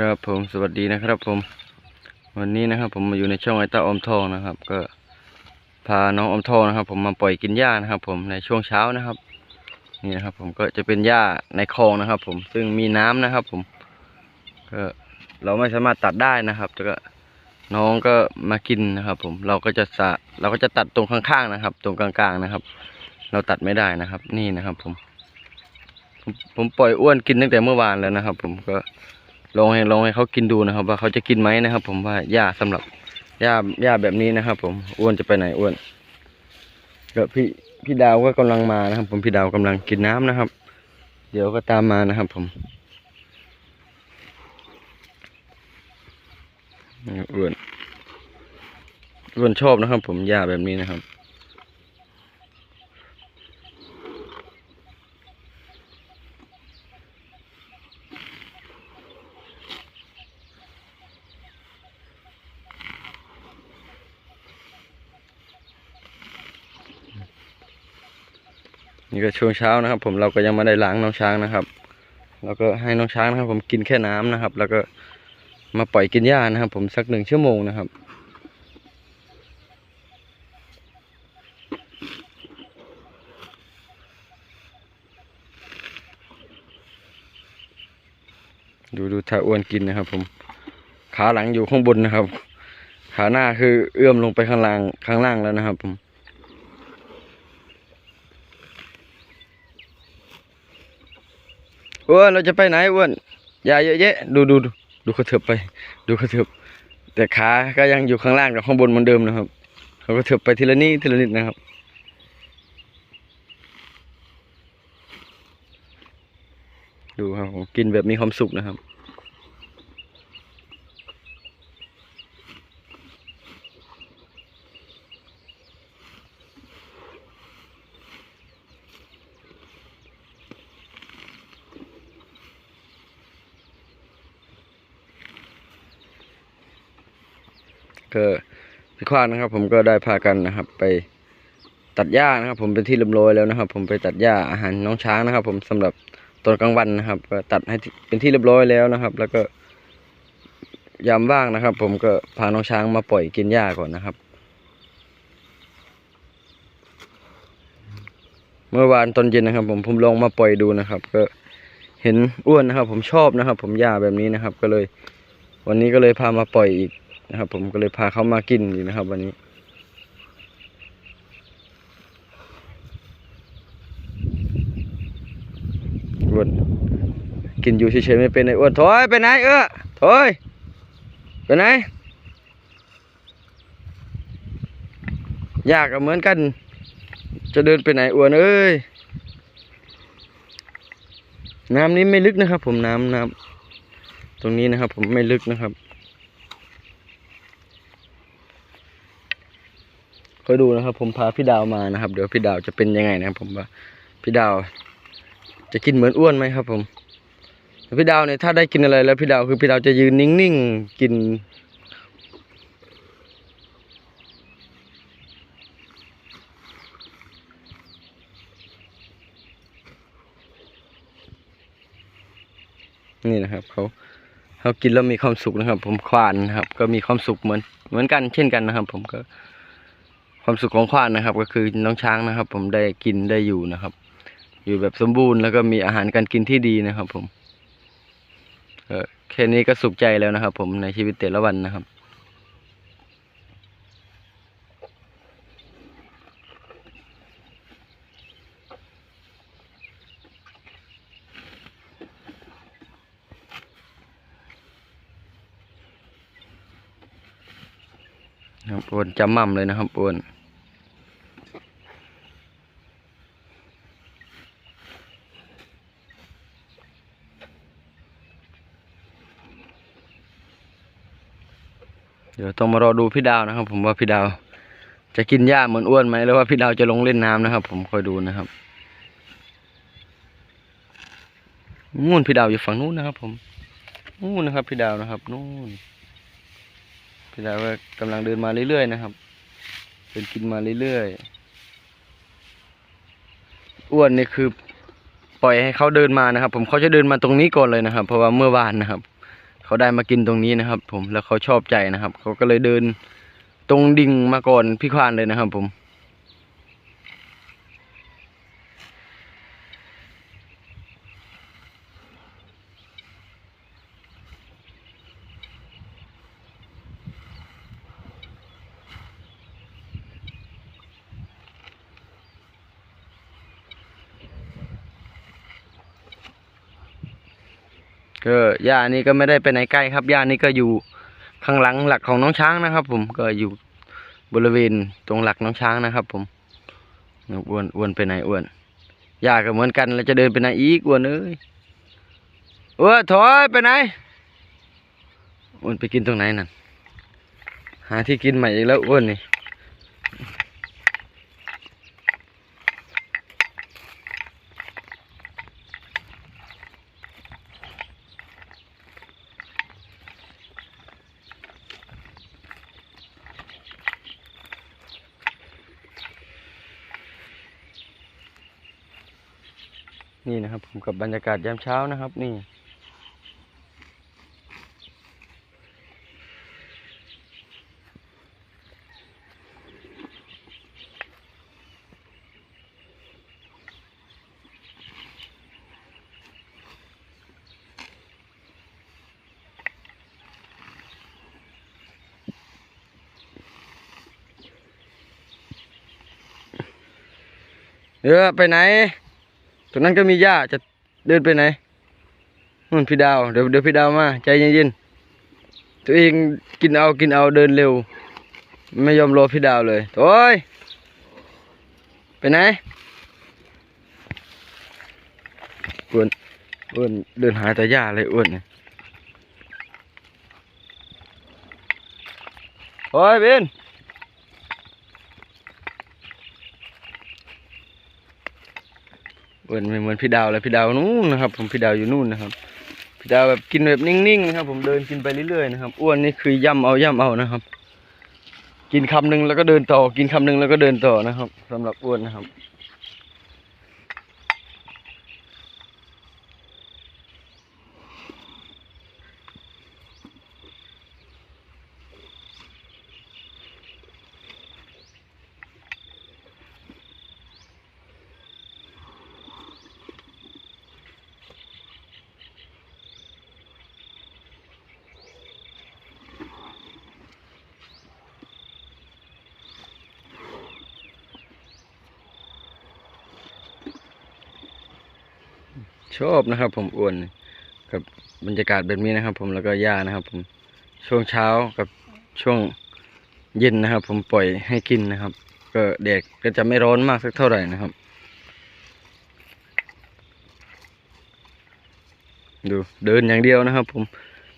ครับผมสวัสดีนะครับผม วันนี้นะครับ ผมมาอยู่ในช่องไอต้าอมทองนะครับ ก็พาน้องอมทองนะครับ ผมมาปล่อยกินหญ้านะครับ ผมในช่วงเช้านะครับ นี่นะครับ ผมก็จะเป็นหญ้าในคลองนะครับ ผมซึ่งมีน้ำนะครับ ผมก็เราไม่สามารถตัดได้นะครับแล้วก็น้องก็มากินนะครับ ผมเราก็จะสะเราก็จะตัดตรงข้างๆนะครับ ตรงกลางๆนะครับ เราตัดไม่ได้นะครับ นี่นะครับ ผม ผมปล่อยอ้วนกินตั้งแต่เมื่อวานแล้วนะครับ ผมก็ ลองให้ลองให้เขากินดูนะครับ ว่าเขาจะกินไหมนะครับ ผมว่าหญ้าสำหรับหญ้าหญ้าแบบนี้นะครับ ผมอ้วนจะไปไหนอ้วนก็พี่พี่ดาวก็กำลังมานะครับ ผมพี่ดาวกำลังกินน้ำนะครับ เดี๋ยวก็ตามมานะครับ ผมอ้วนอ้วนชอบนะครับ ผมหญ้าแบบนี้นะครับ นี่ก็ช่วงเช้านะครับ ผมเราก็ยังไม่ได้ล้างน้องช้างนะครับ แล้วก็ให้น้องช้างนะครับ ผมกินแค่น้ำนะครับ แล้วก็มาปล่อยกินหญ้านะครับ ผมสักหนึ่งชั่วโมงนะครับดูดูถ้าอ้วนกินนะครับ ผม ขาหลังอยู่ข้างบนนะครับ ขาหน้าคือเอื้อมลงไปข้างล่างข้างล่างแล้วนะครับ ผม อ้วนเราจะไปไหนอ้วนอย่าเยอะแยะดูดูดูดูเขาเถิบไป ดูเขาเถิบแต่ขาก็ยังอยู่ข้างล่างกับข้างบนเหมือนเดิมนะครับเขาก็เถิบไปทีละนิดทีละนิดนะครับดูครับผมกินแบบมีความสุขนะครับ ก็พี่ควานนะครับ ผมก็ได้พากันนะครับ ไปตัดหญ้านะครับ ผมเป็นที่เรียบร้อยแล้วนะครับ ผมไปตัดหญ้าอาหารน้องช้างนะครับ ผมสำหรับตอนกลางวันนะครับก็ตัดให้เป็นที่เรียบร้อยแล้วนะครับ แล้วก็ยามว่างนะครับ ผมก็พาน้องช้างมาปล่อยกินหญ้าก่อนนะครับ เมื่อวานตอนเย็นนะครับ ผมผมลองมาปล่อยดูนะครับ ก็เห็นอ้วนนะครับ ผมชอบนะครับ ผมหญ้าแบบนี้นะครับ ก็เลย วันนี้ก็เลยพามาปล่อยอีก นะครับ ผมก็เลยพาเขามากินอีกนะครับ วันนี้ อ้วนกินอยู่เฉยๆไม่เป็นไอ้อ้วนถอยไปไหนเออถอยไปไหนยากเหมือนกัน จะเดินไปไหนอ้วนเอ้ยน้ำนี้ไม่ลึกนะครับ ผมน้ำน้ำตรงนี้นะครับ ผมไม่ลึกนะครับ คอยดูนะครับ ผมพาพี่ดาวมานะครับ เดี๋ยวพี่ดาวจะเป็นยังไงนะครับ ผมว่าพี่ดาว จะกินเหมือนอ้วนไหมครับ ผมพี่ดาวเนี่ยถ้าได้กินอะไรแล้วพี่ดาวคือพี่ดาวจะยืนนิ่งๆกินนี่นะครับเขาเขากินแล้วมีความสุขนะครับ ผมควานนะครับ ก็มีความสุขเหมือนเหมือนกันเช่นกันนะครับ ผมก็ ความสุขของควานนะครับ ก็คือน้องช้างนะครับ ผมได้กินได้อยู่นะครับ อยู่แบบสมบูรณ์แล้วก็มีอาหารการกินที่ดีนะครับ ผมเออแค่นี้ก็สุขใจแล้วนะครับ ผมในชีวิตแต่ละวันนะครับ นะครับปวนจำม่ำเลยนะครับปวนเดี๋ยวต้องมารอดูพี่ดาวนะครับ ผมว่าพี่ดาว จะกินหญ้าเหมือนอ้วนไหมหรือว่าพี่ดาวจะลงเล่นน้ำนะครับ ผมคอยดูนะครับนู่นพี่ดาวอยู่ฝั่งนู้นนะครับ ผมนู่นนะครับ พี่ดาวนะครับนู่น พี่ดาวก็กำลังเดินมาเรื่อยๆนะครับเดินกินมาเรื่อยๆอ้วนนี่คือปล่อยให้เขาเดินมานะครับ ผมเขาจะเดินมาตรงนี้ก่อนเลยนะครับ เพราะว่าเมื่อวานนะครับ เขาได้มากินตรงนี้นะครับ ผมแล้วเขาชอบใจนะครับ เขาก็เลยเดินตรงดิ่งมาก่อนพี่ควานเลยนะครับ ผม ก็ย่านี่ก็ไม่ได้ไปไหนไกล้ครับย่านี่ก็อยู่ข้างหลังหลักของน้องช้างนะครับ ผมก็อยู่บริเวณตรงหลักน้องช้างนะครับ ผมอ้วนอ้วนไปไหนอ้วนย่าก็เหมือนกันแล้วจะเดินไปไหนอีกอ้วนเอ้ยอ้วนถอยไปไหนอ้วนไปกินตรงไหนนั่นหาที่กินใหม่อีกแล้วอ้วนนี่ นี่นะครับผมกับบรรยากาศยามเช้านะครับ นี่เออไปไหน ตรงนั้นก็มีหญ้าจะเดินไปไหนนู่นพี่ดาวเดี๋ยวเดี๋ยวพี่ดาวมาใจเย็นๆตัวเองกินเอากินเอาเดินเร็ว ไม่ยอมรอพี่ดาวเลยโอ้ยไปไหนอ้วนอ้วนเดินหาแต่หญ้าเลยอ้วนเนี่ยโอ้ยเบน เหมือนไม่เหมือนพี่ดาวเลยพี่ดาวนู่นนะครับ ผมพี่ดาวอยู่นู่นนะครับ พี่ดาวแบบกินแบบนิ่งๆนะครับ ผมเดินกินไปเรื่อยๆนะครับอ้วนนี่คือย่ำเอาย่ำเอานะครับ กินคำหนึ่งแล้วก็เดินต่อ กินคำหนึ่งแล้วก็เดินต่อนะครับสำหรับอ้วนนะครับ ชอบนะครับ ผมอ้วนกับบรรยากาศแบบนี้นะครับ ผมแล้วก็หญ้านะครับ ผมช่วงเช้ากับช่วงเย็นนะครับ ผมปล่อยให้กินนะครับ ก็แดดก็จะไม่ร้อนมากสักเท่าไหร่นะครับ ดูเดินอย่างเดียวนะครับ ผม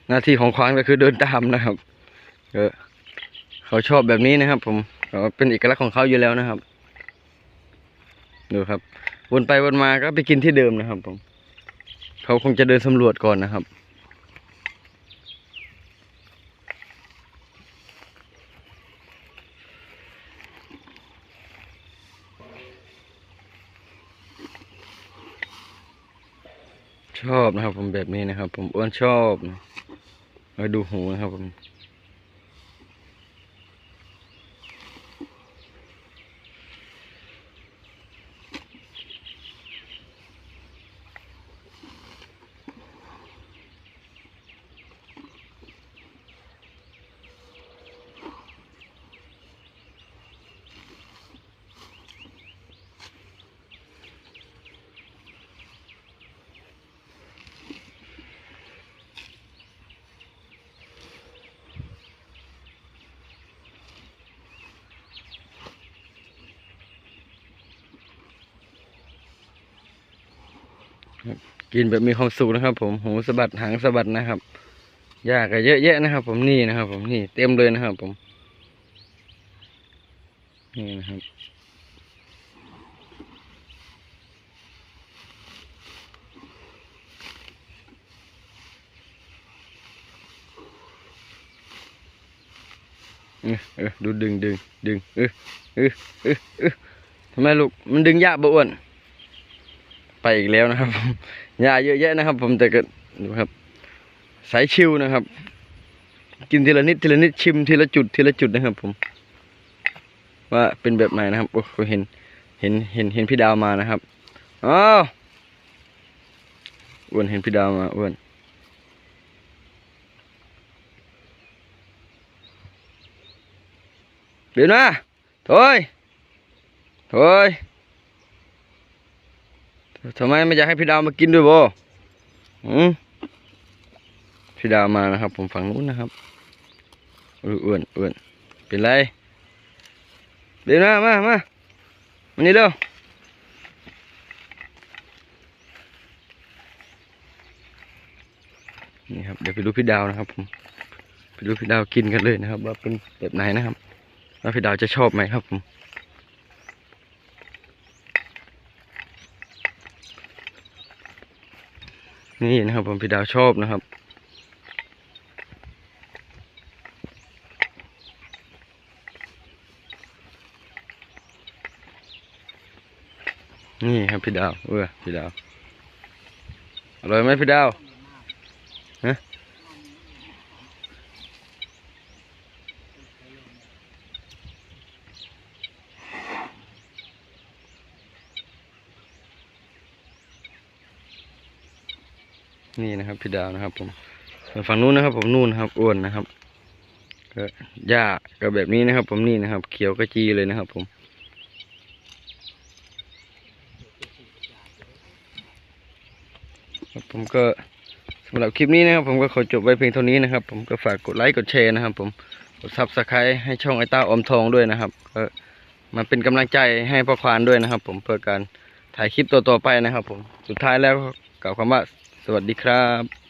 หน้าที่ของควานก็คือเดินตามนะครับก็เขาชอบแบบนี้นะครับ ผมเขาเป็นเอกลักษณ์ของเขาอยู่แล้วนะครับ ดูครับวนไปวนมาก็ไปกินที่เดิมนะครับผม เขาคงจะเดินสำรวจก่อนนะครับ ชอบนะครับผมแบบนี้นะครับ ผมอ้วนชอบมาดูหูนะครับผม กินแบบมีความสุขนะครับ ผมหูสะบัดหางสะบัดนะครับหญ้าก็เยอะแยะนะครับ ผมนี่นะครับ ผมนี่เต็มเลยนะครับ ผม นี่นะครับเออเออดูดึงดึงดึงเออเออเออเออทำไมลูกมันดึงยากบ่อ้วน ไปอีกแล้วนะครับหญ้าเยอะแยะนะครับ ผมแต่ก็ดูครับ สายชิวนะครับ กินทีละนิดทีละนิดชิมทีละจุดทีละจุดนะครับ ผม ว่าเป็นแบบไหนนะครับโอ้โหเห็น เห็นเห็นเห็นพี่ดาวมานะครับอ้าวอ้วนเห็นพี่ดาวมาอ้วนเดี๋ยวนะโถอยโถอย ทำไมไม่อยากให้พี่ดาวมากินด้วยบ่อืมพี่ดาวมานะครับ ผมฝั่งนู้นนะครับอ้วนอ้วนอ้วนเป็นไรเดี๋ยวนะมามามานี่เร็วนี่ครับเดี๋ยวไปดูพี่ดาวนะครับผมไปดูพี่ดาวกินกันเลยนะครับ ว่าเป็นแบบไหนนะครับว่าพี่ดาวจะชอบไหมครับผม นี่นะครับผมพี่ดาวชอบนะครับ นี่ครับพี่ดาวเออพี่ดาวอร่อยไหมพี่ดาวฮะ นี่นะครับพี่ดาวนะครับ ผมส่วนฝั่งนู้นนะครับ ผมนู่นนะครับอ้วนนะครับก็หญ้าก็แบบนี้นะครับ ผมนี่นะครับ เขียวกระจีเลยนะครับ ผมผมก็สำหรับคลิปนี้นะครับ ผมก็ขอจบไว้เพียงเท่านี้นะครับ ผมก็ฝากกดไลค์กดแชร์นะครับ ผมกดซับสไครต์ให้ช่องไอต้าอมทองด้วยนะครับก็มาเป็นกำลังใจให้พ่อควานด้วยนะครับ ผมเพื่อการถ่ายคลิปตัวต่อไปนะครับ ผมสุดท้ายแล้วก็กล่าวคำว่า สวัสดีครับ